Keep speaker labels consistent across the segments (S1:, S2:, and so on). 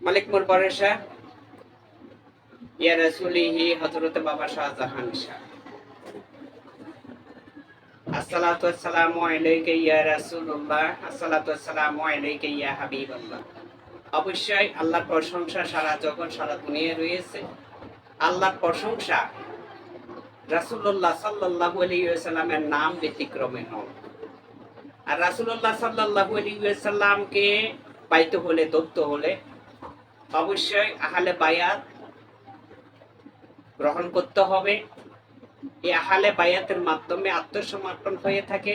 S1: মালিক মোর বরেশা ইয়া রাসূলিহি বাবা শাহজাহান শাহ। আসসালাতু আসসালামু আলাইকা ইয়া রাসূলুল্লাহ, আসসালাতু আসসালামু আলাইকা ইয়া অবশ্যই আল্লাহর প্রশংসা সারা জগৎ, সারা দুনিয়ায় রয়েছে। আল্লাহর প্রশংসা রাসূলুল্লাহ সাল্লাল্লাহু আলাইহি ওয়াসাল্লামের নাম ব্যতিক্রমে নয়। আর রাসূলুল্লাহ সাল্লাল্লাহু আলাইহি ওয়াসাল্লামকে পাইতে হলে, ধরতে হলে অবশ্যই আহলে বায়াত গ্রহণ করতে হবে। এই আহলে বায়াতের মাধ্যমে আত্মসমর্পণ হয়ে থাকে।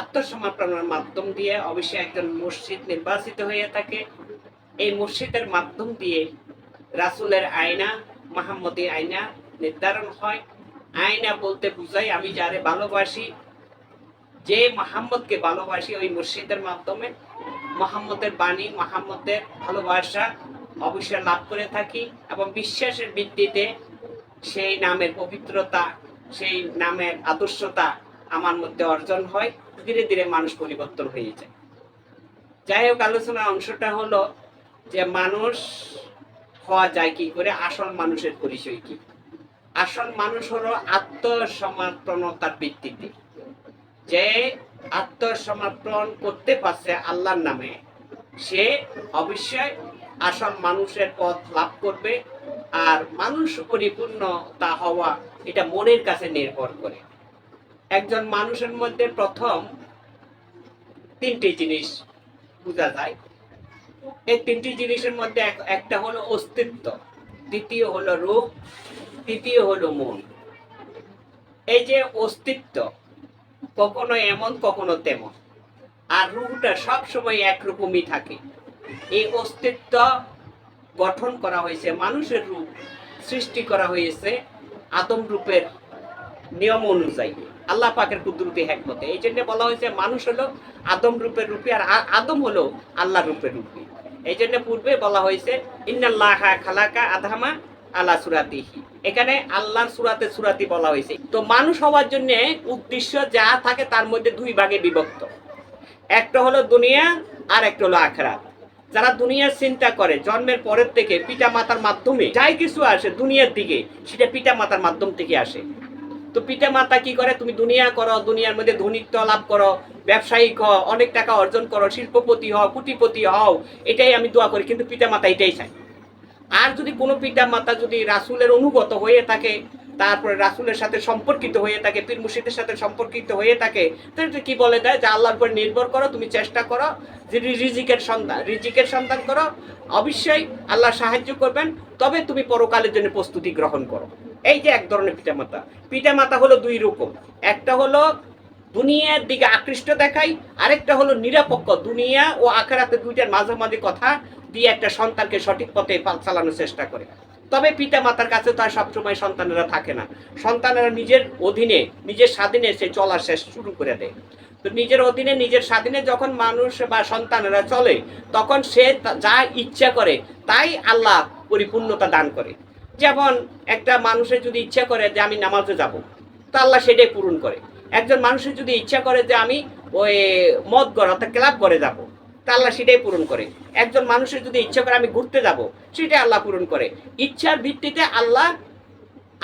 S1: আত্মসমর্পণের মাধ্যম দিয়ে অবশ্যই একজন মসজিদ নির্বাচিত হয়ে থাকে। এই মসজিদের মাধ্যম দিয়ে রাসূলের আয়না মাহমুদি আয়না নির্ধারণ হয়। আয়না বলতে বুঝাই আমি যারে ভালোবাসি, যে মোহাম্মদকে ভালোবাসি ওই মসজিদের মাধ্যমে মোহাম্মদের বাণী, মোহাম্মদের ভালোবাসা অবশ্যই লাভ করে থাকি এবং বিশ্বাসের ভিত্তিতে সেই নামের পবিত্রতা, সেই নামের আদর্শতা আমার মধ্যে অর্জন হয়। ধীরে ধীরে মানুষ পরিবর্তন হয়ে যায়। যাই হোক, আলোচনার অংশটা হলো যে মানুষ হওয়া যায় কি করে? আসল মানুষের পরিচয় কি? আসল মানুষ হলো আত্মসমর্পণতার ভিত্তিতে। যে আত্মসমর্পণ করতে পারছে আল্লাহর নামে। সে অবশ্যই আসল মানুষের পথ লাভ করবে আর মানুষ পরিপূর্ণ তা হওয়া এটা মনের কাছে নির্ভর করে। একজন মানুষের মধ্যে প্রথম তিনটি জিনিস বোঝা যায়। এই তিনটি জিনিসের মধ্যে এক- একটা হলো অস্তিত্ব, দ্বিতীয় হলো রূপ, তৃতীয় হলো মন। এই যে অস্তিত্ব কখনো এমন, কখনো তেমন। আর রূপটা সব সময় একরকমই থাকে। এই অস্তিত্ব গঠন করা হয়েছে, মানুষের রূপ সৃষ্টি করা হয়েছে আদম রূপের নিয়ম অনুযায়ী। আল্লাহ পাকের কুদরতি হ্যাকমতে এই জন্য বলা হয়েছে, মানুষ হলো আদম রূপের রূপী আর আদম হলো আল্লাহ রূপের রূপী। এই জন্য পূর্বে বলা হয়েছে, ইন্নাল্লাহ খালাকা আধামা আল্লাহ সুরাতিহি। এখানে আল্লাহর সুরাতে সুরাতি বলা হয়েছে। তো মানুষ হওয়ার জন্য উদ্দেশ্য যা থাকে তার মধ্যে দুই ভাগে বিভক্ত। একটা হলো দুনিয়া, আর একটা হলো আখরাত। যারা দুনিয়ার চিন্তা করে, জন্মের পরের থেকে পিতা মাতার মাধ্যমে যাই কিছু আসে দুনিয়ার দিকে, সেটা পিতা মাতার মাধ্যম থেকে আসে। তো পিতা মাতা কি করে? তুমি দুনিয়া করো, দুনিয়ার মধ্যে ধনিত্ব লাভ করো ব্যবসায়িক হও, অনেক টাকা অর্জন করো, শিল্পপতি হও, কুটিপতি হও, এটাই আমি দোয়া করি, কিন্তু পিতা মাতা এটাই চাই আর যদি কোনো পিতা মাতা যদি রাসুলের অনুগত হয়ে থাকে, তারপরে রাসুলের সাথে সম্পর্কিত হয়ে থাকে, পীর মুর্শিদের সাথে সম্পর্কিত হয়ে থাকে তাহলে কি বলে দেয়? যে আল্লাহর উপর নির্ভর করো, তুমি চেষ্টা করো, যে রিজিকের সন্তান রিজিকের সন্তান করো, অবশ্যই আল্লাহ সাহায্য করবেন, তবে তুমি পরকালের জন্য প্রস্তুতি গ্রহণ করো। এই যে এক ধরনের পিতামাতা। পিতামাতা হলো দুই রকম। একটা হলো দুনিয়ার দিকে আকৃষ্ট দেখাই আরেকটা হলো নিরপেক্ষ। দুনিয়া ও আখেরাতে দুইটার মাঝামাঝি কথা দিয়ে একটা সন্তানকে সঠিক পথে চালানোর চেষ্টা করে। তবে পিতা মাতার কাছে তো আর সবসময় সন্তানেরা থাকে না। সন্তানেরা নিজের অধীনে, নিজের স্বাধীনে সে চলার শেষ শুরু করে দেয়। তো নিজের অধীনে, নিজের স্বাধীনে যখন মানুষ বা সন্তানেরা চলে, তখন সে যা ইচ্ছা করে, তাই আল্লাহ পরিপূর্ণতা দান করে। যেমন একটা মানুষের যদি ইচ্ছা করে যে আমি নামাজে যাব, তো আল্লাহ সেটাই পূরণ করে। একজন মানুষের যদি ইচ্ছা করে যে আমি ওই মদ গড় অর্থাৎ ক্লাব করে যাব তা আল্লাহ সেটাই পূরণ করে। একজন মানুষের যদি ইচ্ছা করে আমি ঘুরতে যাব, সেটাই আল্লাহ পূরণ করে। ইচ্ছার ভিত্তিতে আল্লাহ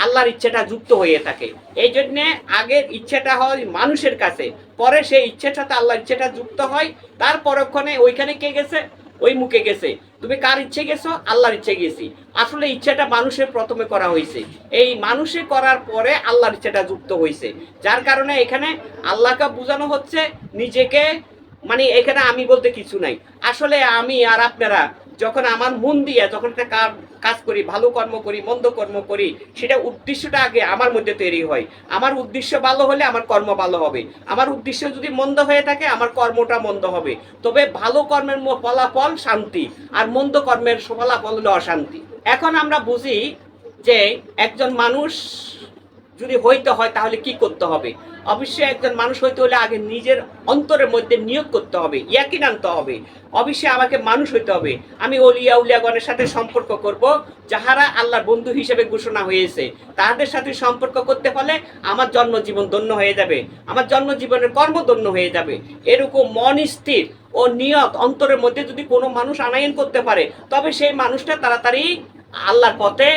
S1: আল্লাহর ইচ্ছাটা যুক্ত হয়ে থাকে। এই জন্যে আগের ইচ্ছাটা হয় মানুষের কাছে। পরে সেই ইচ্ছার সাথে আল্লাহর ইচ্ছাটা যুক্ত হয়। তার পরক্ষণে ওইখানে কে গেছে? ওই মুখে গেছে। তুমি কার ইচ্ছে গেছো? আল্লাহর ইচ্ছে গেছি। আসলে ইচ্ছাটা মানুষের প্রথমে করা হয়েছে এই মানুষে করার পরে আল্লাহর ইচ্ছাটা যুক্ত হয়েছে যার কারণে এখানে আল্লাহকে বোঝানো হচ্ছে নিজেকে মানে এখানে আমি বলতে কিছু নাই। আসলে আমি আর আপনারা যখন আমার মন দিয়ে যখন একটা কাজ করি, ভালো কর্ম করি, মন্দ কর্ম করি, সেটা উদ্দেশ্যটা আগে আমার মধ্যে তৈরি হয়। আমার উদ্দেশ্য ভালো হলে আমার কর্ম ভালো হবে। আমার উদ্দেশ্য যদি মন্দ হয়ে থাকে, আমার কর্মটা মন্দ হবে। তবে ভালো কর্মের ফলাফল শান্তি, আর মন্দ কর্মের ফলাফল হলো অশান্তি। এখন আমরা বুঝি যে একজন মানুষ যদি হইতে হয় তাহলে কি করতে হবে? অবশ্যই একজন মানুষ হইতে হলে আগে নিজের অন্তরের মধ্যে নিয়োগ করতে হবে, ইয়াকিন আনতে হবে। অবশ্যই আমাকে মানুষ হইতে হবে। আমি অলিয়া উলিয়াগণের সাথে সম্পর্ক করব, যাহারা আল্লাহর বন্ধু হিসেবে ঘোষণা হয়েছে। তাহাদের সাথে সম্পর্ক করতে পারলে আমার জন্মজীবন ধন্য হয়ে যাবে। আমার জন্মজীবনের কর্ম ধন্য হয়ে যাবে। এরকম মন স্থির ও নিয়ত অন্তরের মধ্যে যদি কোনো মানুষ আনায়ন করতে পারে, তবে সেই মানুষটা তাড়াতাড়ি আল্লাহর পথে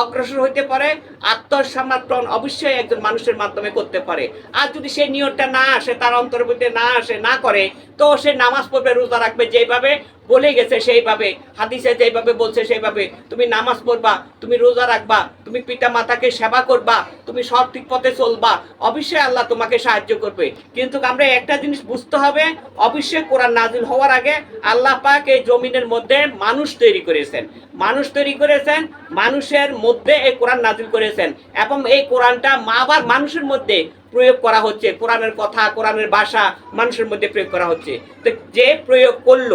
S1: অগ্রসর হইতে পারে, আত্মসমর্পণ অবশ্যই একজন মানুষের মাধ্যমে করতে পারে। আর যদি সেই নিয়তটা না আসে, তার অন্তর্ভুক্তি না আসে, না করে, তো সে নামাজ পড়বে, রোজা রাখবে যেভাবে বলে গেছে সেইভাবে, হাদিসে যেভাবে বলছে সেইভাবে। তুমি নামাজ পড়বা, তুমি রোজা রাখবা, তুমি পিতা মাতাকে সেবা করবা, তুমি সঠিক পথে চলবা, অবশ্যই আল্লাহ তোমাকে সাহায্য করবে। কিন্তু আমরা একটা জিনিস বুঝতে হবে, অবশ্যই কোরআন নাজিল হওয়ার আগে আল্লাহ পাক এই জমিনের মধ্যে মানুষ তৈরি করেছেন। মানুষ তৈরি করেছেন, মানুষের মধ্যে এই কোরআন নাজিল করেছেন এবং এই কোরআনটা মা আবার মানুষের মধ্যে প্রয়োগ করা হচ্ছে। কোরআনের কথা, কোরআনের ভাষা মানুষের মধ্যে প্রয়োগ করা হচ্ছে। তো যে প্রয়োগ করল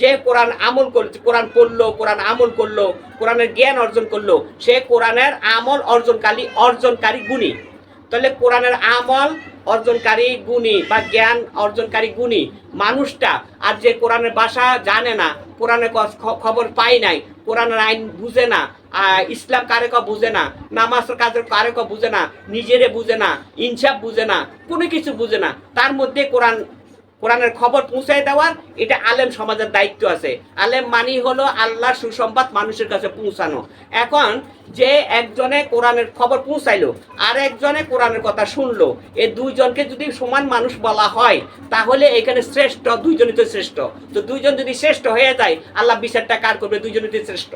S1: যে কোরআন আমল করছে কোরআন পড়ল, কোরআন আমল করল, কোরআনের জ্ঞান অর্জন করল, সে কোরআনের আমল অর্জনকারী অর্জনকারী গুণী। তাহলে কোরআনের আমল অর্জনকারী গুণী বা জ্ঞান অর্জনকারী গুণী মানুষটা আর যে কোরআনের ভাষা জানে না, কোরআনের খবর পায় নাই, কোরআনের আইন বুঝে না ইসলাম কারে ক বুঝে না, নামাজ কাজের কারে ক বুঝে না, নিজেরে বুঝে না, ইনসাফ বুঝে না, কোনো কিছু বুঝে না, তার মধ্যে কোরআন কোরআনের খবর পৌঁছায় দেওয়ার, এটা আলেম সমাজের দায়িত্ব আছে। আলেম মানি হলো আল্লাহর সুসংবাদ মানুষের কাছে পৌঁছানো। এখন যে একজনে কোরআনের খবর পৌঁছাইলো, আর একজনে কোরআনের কথা শুনলো এই দুইজনকে যদি সমান মানুষ বলা হয়, তাহলে এখানে শ্রেষ্ঠ, দুইজনই তো শ্রেষ্ঠ। তো দুইজন যদি শ্রেষ্ঠ হয়ে যায়, আল্লাহ বিচারটা কার করবে? দুইজনই তো শ্রেষ্ঠ।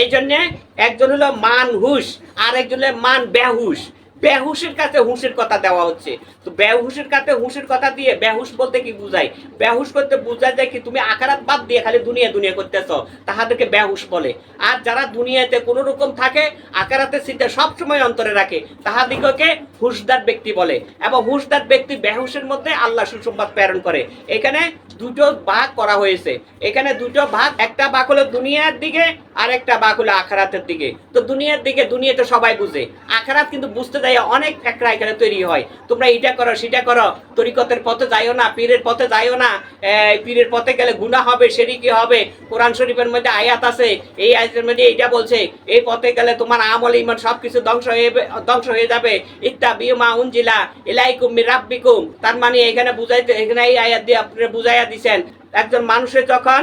S1: এই জন্যে একজন হলো মান হুশ, আর একজন হলো মান বেহুশ। বেহুশের কাছে হুঁশের কথা দেওয়া হচ্ছে। তো বেহুশের কাছে হুঁশের কথা দিয়ে বেহুশ বলতে কি বুঝায়? বেহুশ করতে বোঝা যায় কি তুমি আকারাত বাদ দিয়ে খালি দুনিয়া দুনিয়া করতেছ, তাহাদেরকে বেহুশ বলে। আর যারা দুনিয়াতে কোনো রকম থাকে আকারাতে চিন্তা সবসময় অন্তরে রাখে, তাহাদিগকে হুশদার ব্যক্তি বলে। এবং হুশদার ব্যক্তি বেহুশের মধ্যে আল্লাহ সুসংবাদ প্রেরণ করে। এখানে দুটো ভাগ করা হয়েছে। এখানে দুটো ভাগ, একটা ভাগ হলো দুনিয়ার দিকে আর একটা ভাগ হলো আখারাতের দিকে। তো দুনিয়ার দিকে দুনিয়া তো সবাই বুঝে। আখারাত কিন্তু বুঝতে যাই অনেক একটা এখানে তৈরি হয়। তোমরা এটা করো, সেটা করো, তরিকতের পথে যাইও না, পীরের পথে যাইও না। পীরের পথে গেলে গুনাহ হবে সেদিকে হবে। কোরআন শরীফের মধ্যে আয়াত আছে, এই আয়াতের মধ্যে এইটা বলছে, এই পথে গেলে তোমার আমল ইমান সবকিছু ধ্বংস হয়ে ধ্বংস হয়ে যাবে। ইত্তা বিমা উনজিলা ইলাইকুম মিরাব্বিকুম তার মানে এখানে বুঝাইতে, এখানে এই আয়াত দিয়ে আপনি বুঝাইয়া দিছেন, একজন মানুষের যখন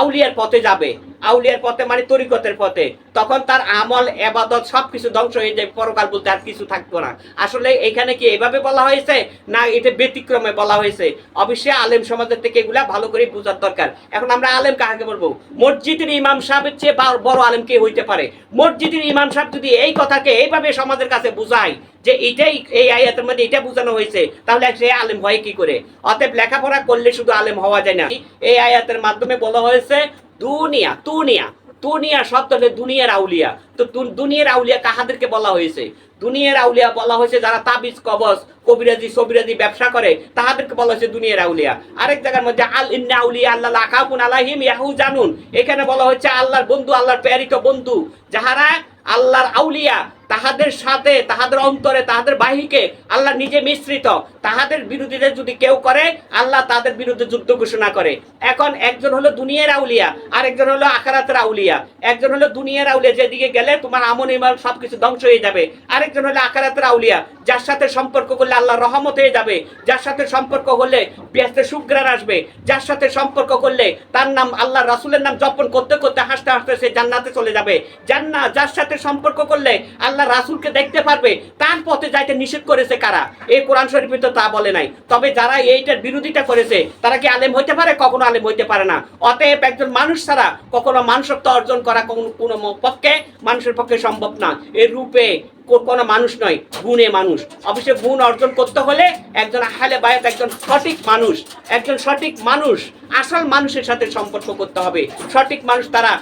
S1: আউলিয়ার পথে যাবে। আউলিয়ার পথে মানে তরিকতের পথে। তখন তার আমল, এবাদত সবকিছু ধ্বংস হয়ে যাবে পরকাল বলতে আর কিছু থাকতো না। আসলে এখানে কি এভাবে বলা হয়েছে, না এটা ব্যতিক্রমে বলা হয়েছে? অবশ্যই আলেম সমাজের থেকে এগুলা ভালো করে বোঝার দরকার। এখন আমরা আলেম কাকে বলব? মসজিদের ইমাম সাহেবের চেয়ে বড় আলেম কে হইতে পারে? মসজিদের ইমাম সাহেব যদি এই কথাকে এইভাবে সমাজের কাছে বুঝায়, যে এটাই এই আয়াতের মধ্যে এটা বোঝানো হয়েছে, তাহলে সে আলেম হয় কি করে? অতএব লেখাপড়া করলে শুধু আলেম হওয়া যায় না। এই আয়াতের মাধ্যমে বলা হয়েছে, দুনিয়া তুনিয়া দুনিয়া হলে দুনিয়ার আউলিয়া। তো দুনিয়ার আউলিয়া কাহাদেরকে বলা হয়েছে? দুনিয়ার আউলিয়া বলা হয়েছে, যারা তাবিজ, কবজ, কবিরাজি, সবিরাজি ব্যবসা করে, তাহাদেরকে বলা হয়েছে দুনিয়ার আউলিয়া। আরেক জায়গার মধ্যে, আল ইন্না আউলিয়া আল্লাহ লাখাফুন আলাহিম ইয়াহু জানুন এখানে বলা হচ্ছে আল্লাহর বন্ধু, আল্লাহর প্রেরিত বন্ধু। যাহারা আল্লাহর আউলিয়া, তাহাদের সাথে, তাহাদের অন্তরে, তাহাদের বাহিকে আল্লাহ নিজে মিশ্রিত। তাহাদের বিরোধীদের যদি কেউ করে, আল্লাহ তাদের বিরুদ্ধে যুদ্ধ ঘোষণা করে। এখন একজন হলো দুনিয়ার আউলিয়া আর একজন হলো আখারাতের আউলিয়া। একজন হলো দুনিয়ার আউলিয়া, যেদিকে গেলে তোমার আমন ইমান সবকিছু ধ্বংস হয়ে যাবে। আরেকজন হলো আখারাতের আউলিয়া, যার সাথে সম্পর্ক করলে আল্লাহ রহমত হয়ে যাবে, যার সাথে সম্পর্ক হলে ব্যস্তে সুগ্রাণ আসবে, যার সাথে সম্পর্ক করলে তার নাম আল্লাহ রাসুলের নাম জপন করতে করতে হাসতে হাসতে সে জান্নাতে চলে যাবে। জান্না, যার সাথে সম্পর্ক করলে আল্লাহ রাসুলকে দেখতে পারবে, তার পথে যাইতে নিষেধ করেছে কারা? এই কোরআন শরীফে তো তা বলে নাই। তবে যারা এইটার বিরোধিতা করেছে, তারা কি আলেম হইতে পারে? কখনো আলেম হইতে পারে না। অতএব একজন মানুষ ছাড়া কখনো মানুষত্ব অর্জন করা কোনো পক্ষে, মানুষের পক্ষে সম্ভব না। এর রূপে কোনো মানুষ নয়, গুণে মানুষ। অবশ্যই গুণ অর্জন করতে হলে একজন আহলে বায়াত, একজন সঠিক মানুষ, একজন সঠিক মানুষ, আসল মানুষের সাথে সম্পর্ক করতে হবে। সঠিক মানুষ তারা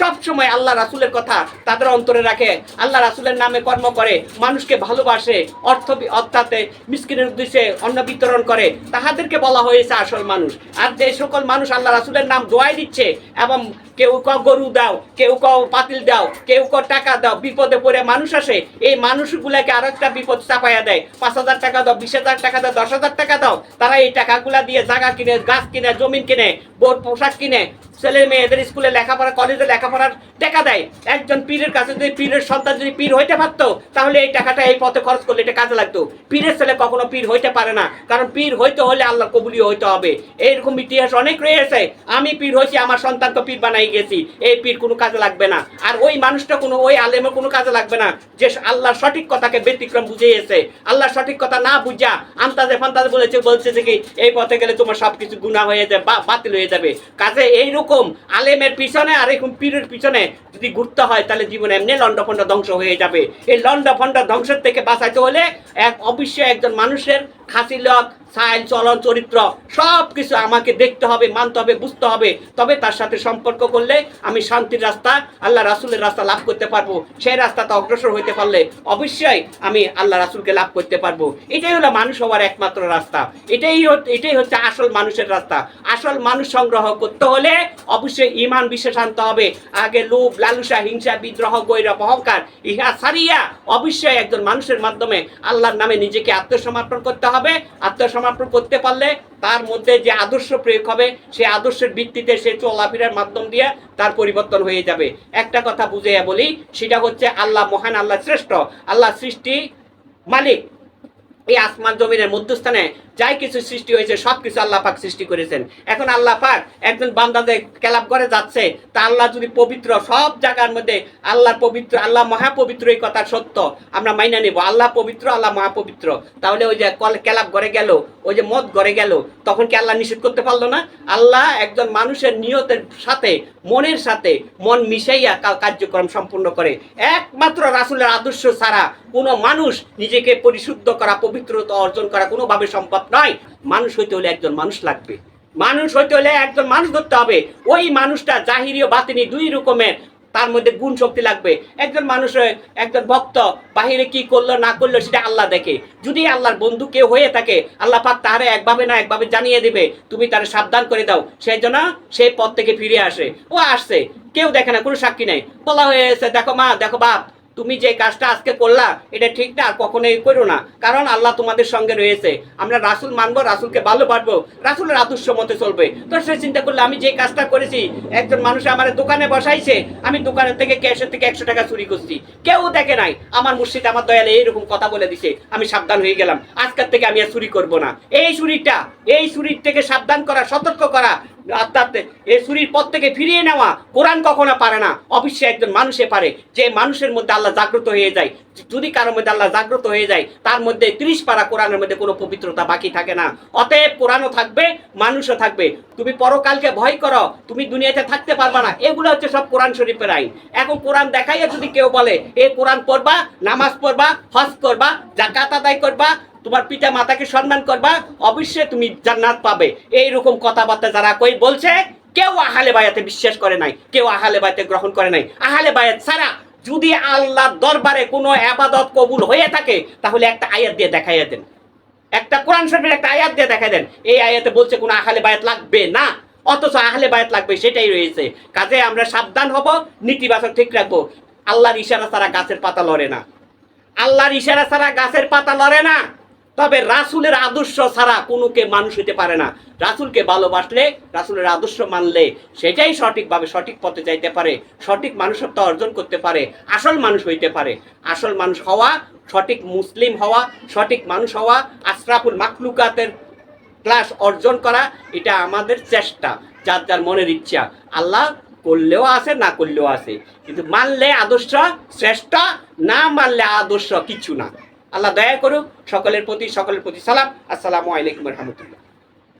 S1: সব সময় আল্লাহ রাসুলের কথা তাদের অন্তরে রাখে, আল্লাহ রাসুলের নামে কর্ম করে, মানুষকে ভালোবাসে, অর্থ অর্থাৎ মিসকিনের উদ্দেশ্যে অন্ন বিতরণ করে। তাহাদেরকে বলা হয়েছে আসল মানুষ। আর যে সকল মানুষ আল্লাহ রাসুলের নাম দোয়াই দিচ্ছে এবং কেউ ক গরু দাও, কেউ ক পাতিল দাও, কেউ ক টাকা দাও, বিপদে পড়ে মানুষ আসে এই মানুষগুলাকে আরও একটা বিপদ চাপাইয়া দেয়। পাঁচ হাজার টাকা দাও, বিশ হাজার টাকা দাও, দশ হাজার টাকা দাও। তারা এই টাকাগুলা দিয়ে জায়গা কিনে, গাছ কিনে জমিন কিনে, বোর পোশাক কিনে ছেলে মেয়েদের স্কুলে লেখাপড়া কলেজে লেখাপড়ার টাকা দেয়। একজন পীরের কাছে যদি পীরের সন্তান যদি পীর হইতে পারতো, তাহলে এই টাকাটা এই পথে খরচ করলে এটা কাজে লাগতো। পীরের ছেলে কখনো পীর হইতে পারে না, কারণ পীর হইতে হলে আল্লাহ কবুলিও হইতে হবে। এইরকম ইতিহাস অনেক রয়েছে। আমি পীর হয়েছি, আমার সন্তান তো পীর বানাই গেছি। এই পীর কোনো কাজে লাগবে না। আর ওই মানুষটা কোনো, ওই আলেমের কোনো কাজে লাগবে না। যে আল্লাহ সঠিক কথাকে ব্যতিক্রম বুঝিয়েছে আল্লাহ সঠিক কথা না বুঝা আন্তাজে ফান্তাজে বলেছে, বলছে যে কি, এই পথে গেলে তোমার সবকিছু গুণা হয়ে যাবে, বা বাতিল হয়ে যাবে। কাজে এইরকম আলেমের পিছনে আর এরকম পীরের পিছনে যদি ঘুরতে হয়, তাহলে জীবনে এমনি লণ্ডফণ্ড ধ্বংস হয়ে যাবে। এই লণ্ডফণ্ড ধ্বংসের থেকে বাঁচাইতে হলে এক অবশ্যই একজন মানুষের খাসিলত সাইল চলন চরিত্র সব কিছু আমাকে দেখতে হবে, মানতে হবে, বুঝতে হবে। তবে তার সাথে সম্পর্ক করলে আমি শান্তির রাস্তা, আল্লাহ রাসুলের রাস্তা লাভ করতে পারব। সেই রাস্তাতে অগ্রসর হইতে পারলে অবশ্যই আমি আল্লাহ রাসুলকে লাভ করতে পারব। এটাই হলো মানুষ হওয়ার একমাত্র রাস্তা। এটাই এটাই হচ্ছে আসল মানুষের রাস্তা। আসল মানুষ সংগ্রহ করতে হলে অবশ্যই ইমান বিশ্বাস আনতে হবে। আগে লোভ, লালুসা, হিংসা, বিদ্রোহ গৈরব অহংকার, ইহা সারিয়া অবশ্যই একজন মানুষের মাধ্যমে আল্লাহর নামে নিজেকে আত্মসমর্পণ করতে হবে। আত্মসমর্পণ করতে পারলে তার মধ্যে যে আদর্শ প্রয়োগ হবে সেই আদর্শের ভিত্তিতে সে চলাফেরার মাধ্যম দিয়ে তার পরিবর্তন হয়ে যাবে। একটা কথা বুঝে বলি, সেটা হচ্ছে আল্লাহ মহান, আল্লাহ শ্রেষ্ঠ। আল্লাহ সৃষ্টি মালিক। এই আসমান জমিনের মধ্যস্থানে যাই কিছু সৃষ্টি হয়েছে সব কিছু আল্লাহ পাক সৃষ্টি করেছেন। এখন আল্লাহ পাক একজন বান্দাদের ক্যালাপ করে যাচ্ছে, তা আল্লাহ যদি পবিত্র সব জায়গার মধ্যে আল্লাহর পবিত্র, আল্লাহ মহাপবিত্র এই কথা সত্য, আমরা মাইনা নেব। আল্লাহ পবিত্র, আল্লাহ মহাপবিত্র। তাহলে ওই যে কল ক্যালাপ ঘরে গেল, ওই যে মদ ঘরে গেল, তখন কি আল্লাহ নিষেধ করতে পারল না? আল্লাহ একজন মানুষের নিয়তের সাথে, মনের সাথে মন মিশাইয়া কার্যক্রম সম্পূর্ণ করে। একমাত্র রাসুলের আদর্শ ছাড়া কোনো মানুষ নিজেকে পরিশুদ্ধ করা, পবিত্রতা অর্জন করা কোনোভাবে সম্ভব নয়, মানুষ হইতে হলে একজন মানুষ লাগবে। মানুষ হইতে হলে একজন মানুষ ধরতে হবে। ওই মানুষটা জাহিরি ও বাতিনি দুই রকমের, তার মধ্যে গুণ শক্তি লাগবে। একজন মানুষ, একজন ভক্ত, বাহিরে কি করল, না করল, সেটা আল্লাহ দেখে। যদি আল্লাহর বন্ধু কেউ হয়ে থাকে, আল্লাহ পাক তাহারে একভাবে না একভাবে জানিয়ে দিবে, তুমি তারে সাবধান করে দাও। সেই জন্য সেই পথ থেকে ফিরে আসে। ও আসছে, কেউ দেখে না, কোনো সাক্ষী নেই। বলা হয়েছে, দেখো মা, দেখো বাপ। তুমি যে কাজটা আজকে করলা, এটা ঠিক না, আর কখনোই করো না। কারণ আল্লাহ তোমাদের সঙ্গে রয়েছে। আমরা রাসুল মানবো, রাসুলকে ভালো পারব, রাসুলের আদর্শ মতে চলবে। তো সে চিন্তা করলে, আমি যে কাজটা করেছি, একজন মানুষ আমার দোকানে বসাইছে, আমি দোকানের থেকে ক্যাশের থেকে একশো টাকা চুরি করছি। কেউ দেখে নাই, আমার মুর্শিদ আমার দয়ালে এইরকম কথা বলে দিছে, আমি সাবধান হয়ে গেলাম। আজকের থেকে আমি আর চুরি করব না। এই চুরিটা, এই চুরির থেকে সাবধান করা, সতর্ক করা অর্থাৎ এই চুরির পথ থেকে ফিরিয়ে নেওয়া কোরআন কখনো পারে না। অবশ্যই একজন মানুষে পারে, যে মানুষের মধ্যে আল্লাহ জাগ্রত হয়ে যায়। যদি কারোর মধ্যে আল্লাহ জাগ্রত হয়ে যায়, তার মধ্যে ত্রিশ পারা কোরআনের মধ্যে কোনো পবিত্রতা বাকি থাকে না। অতএব কোরআনও থাকবে, মানুষও থাকবে। তুমি পরকালকে ভয় করো, তুমি দুনিয়াতে থাকতে পারবা না। এগুলো হচ্ছে সব কোরআন শরীফের আইন। এখন কোরআন দেখাইয়া যদি কেউ বলে, এ কোরআন পড়বা, নামাজ পড়বা, হজ করবা জাকাত আদায় করবা তোমার পিতা মাতাকে সম্মান করবা, অবশ্যই তুমি জান্নাত পাবে। এইরকম কথাবার্তা যারা কই বলছে, কেউ আহালে বায়াতে বিশ্বাস করে নাই, কেউ আহালে বায়াতে গ্রহণ করে নাই। আহালে বায়াত ছাড়া যদি আল্লাহ দরবারে কোনো আবাদত কবুল হয়ে থাকে, তাহলে একটা আয়াত দিয়ে দেখাইয়া দেন। একটা কোরআন শরীফের একটা আয়াত দিয়ে দেখাই দেন। এই আয়াতে বলছে, কোনো আহালে বায়াত লাগবে না। অথচ আহলে বায়াত লাগবে, সেটাই রয়েছে। কাজে আমরা সাবধান হব, নীতিবাচক ঠিক রাখব। আল্লাহর ইশারা ছাড়া গাছের পাতা লড়ে না। আল্লাহর ইশারা ছাড়া গাছের পাতা লড়ে না। তবে রাসুলের আদর্শ ছাড়া কোনোকে মানুষ হতে পারে না। রাসুলকে ভালোবাসলে, রাসুলের আদর্শ মানলে সেটাই সঠিকভাবে সঠিক পথে যাইতে পারে, সঠিক মানুষত্ব অর্জন করতে পারে, আসল মানুষ হইতে পারে। আসল মানুষ হওয়া, সঠিক মুসলিম হওয়া, সঠিক মানুষ হওয়া, আশরাফুল মাকলুকাতের ক্লাস অর্জন করা, এটা আমাদের চেষ্টা, যার যার মনের ইচ্ছা। আল্লাহ করলেও আছে, না করলেও আছে। কিন্তু মানলে আদর্শ শ্রেষ্ঠ, না মানলে আদর্শ কিছু না। আল্লাহ দয়া করুক সকলের প্রতি সকলের প্রতি সালাম। আসসালামু আলাইকুম রহমতুল্লাহ।